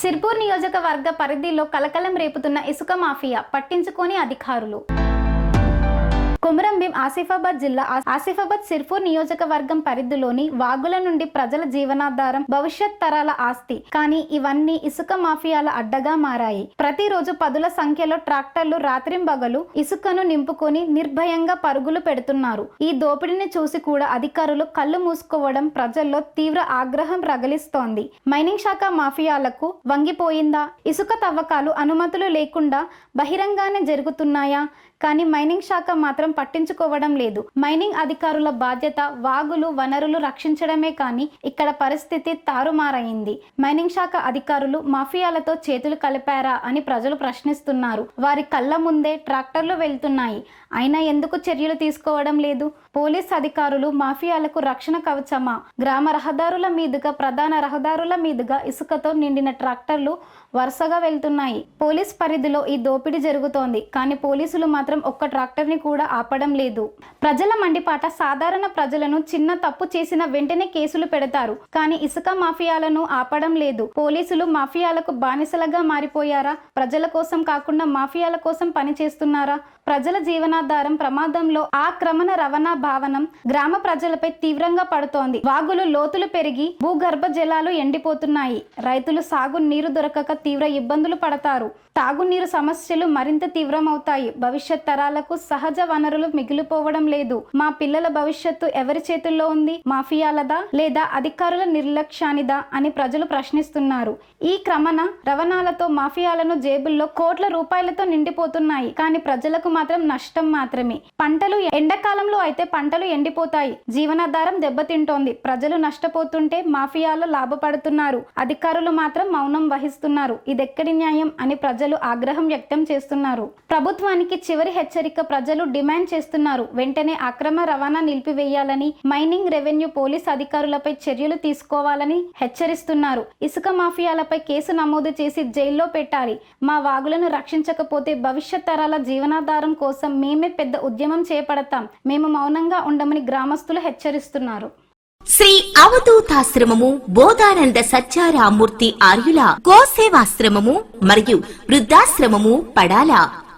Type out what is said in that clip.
సిర్పూర్ నియోజకవర్గ పరిధిలో కలకలం రేపుతున్న ఇసుక మాఫియా పట్టించుకోని అధికారులు. కొమురంభీం ఆసిఫాబాద్ జిల్లా ఆసిఫాబాద్ సిర్పూర్ నియోజకవర్గం పరిధిలోని వాగుల నుండి ప్రజల జీవనాధారం భవిష్యత్ తరాల ఆస్తి. కానీ ఇవన్నీ ఇసుక మాఫియాల అడ్డగా మారాయి. ప్రతిరోజు పదుల సంఖ్యలో ట్రాక్టర్లు రాత్రింబగలు ఇసుకను నింపుకొని నిర్భయంగా పరుగులు పెడుతున్నారు. ఈ దోపిడీని చూసి కూడా అధికారులు కళ్ళు మూసుకోవడం ప్రజల్లో తీవ్ర ఆగ్రహం రగిలిస్తోంది. మైనింగ్ శాఖ మాఫియాలకు వంగిపోయిందా? ఇసుక తవ్వకాలు అనుమతులు లేకుండా బహిరంగానే జరుగుతున్నాయా? కానీ మైనింగ్ శాఖ మాత్రం పట్టించుకోవడం లేదు. మైనింగ్ అధికారుల బాధ్యత వాగులు వనరులు రక్షించడమే కానీ ఇక్కడ పరిస్థితి తారుమారైంది. మైనింగ్ శాఖ అధికారులు మాఫియాలతో చేతులు కలిపారా అని ప్రజలు ప్రశ్నిస్తున్నారు. వారి కళ్ళ ముందే ట్రాక్టర్లు వెళ్తున్నాయి. అయినా ఎందుకు చర్యలు తీసుకోవడం లేదు? పోలీస్ అధికారులు మాఫియాలకు రక్షణ కవచమా? గ్రామ రహదారుల మీదుగా ప్రధాన రహదారుల మీదుగా ఇసుకతో నిండిన ట్రాక్టర్లు వరుసగా వెళ్తున్నాయి. పోలీస్ పరిధిలో ఈ దోపిడీ జరుగుతోంది. కానీ పోలీసులు మాత్రం ఒక్క ట్రాక్టర్ని కూడా ఆపడం లేదు. ప్రజల మండిపాట సాధారణ ప్రజలను చిన్న తప్పు చేసిన వెంటనే కేసులు పెడతారు. కానీ ఇసుక మాఫియాలను ఆపడం లేదు. పోలీసులు మాఫియాలకు బానిసలుగా మారిపోయారా? ప్రజల కోసం కాకుండా మాఫియాల కోసం పనిచేస్తున్నారా? ప్రజల జీవనాధారం ప్రమాదంలో ఆక్రమణ రవాణా భావనం గ్రామ ప్రజలపై తీవ్రంగా పడుతోంది. వాగులు లోతులు పెరిగి భూగర్భ జలాలు ఎండిపోతున్నాయి. రైతులు సాగు నీరు దొరకక తీవ్ర ఇబ్బందులు పడతారు. తాగునీరు సమస్యలు మరింత తీవ్రమవుతాయి. భవిష్యత్ తరాలకు సహజ వనరు వనరులు మిగిలిపోవడం లేదు. మా పిల్లల భవిష్యత్తు ఎవరి చేతుల్లో ఉంది? మాఫియాలదా? లేదా అధికారుల నిర్లక్ష్యానిదా? అని ప్రజలు ప్రశ్నిస్తున్నారు. ఈ క్రమణ రవాణాలతో మాఫియాలను జేబుల్లో కోట్ల రూపాయలతో నిండిపోతున్నాయి. కానీ ప్రజలకు మాత్రం నష్టం మాత్రమే. పంటలు ఎండాకాలంలో అయితే పంటలు ఎండిపోతాయి. జీవనాధారం దెబ్బతింటోంది. ప్రజలు నష్టపోతుంటే మాఫియాలు లాభపడుతున్నారు. అధికారులు మాత్రం మౌనం వహిస్తున్నారు. ఇదెక్కడి న్యాయం అని ప్రజలు ఆగ్రహం వ్యక్తం చేస్తున్నారు. ప్రభుత్వానికి చివరి హెచ్చరిక ప్రజలు డిమాండ్ డిమాండ్ చేస్తున్నారు. వెంటనే అక్రమ రవాణా నిలిపివేయాలని మైనింగ్ రెవెన్యూ పోలీస్ అధికారులపై చర్యలు తీసుకోవాలని హెచ్చరిస్తున్నారు. ఇసుక మాఫియాలపై కేసు నమోదు చేసి జైల్లో పెట్టాలి. మా వాగులను రక్షించకపోతే భవిష్యత్ తరాల జీవనాధారం కోసం మేమే పెద్ద ఉద్యమం చేపడతాం. మేము మౌనంగా ఉండమని గ్రామస్తులు హెచ్చరిస్తున్నారు. శ్రీ అవధూతాశ్రమము బోధానంద సత్యారామూర్తి ఆర్యుల గోసేవాశ్రమము మరియు వృద్ధాశ్రమము పడాల.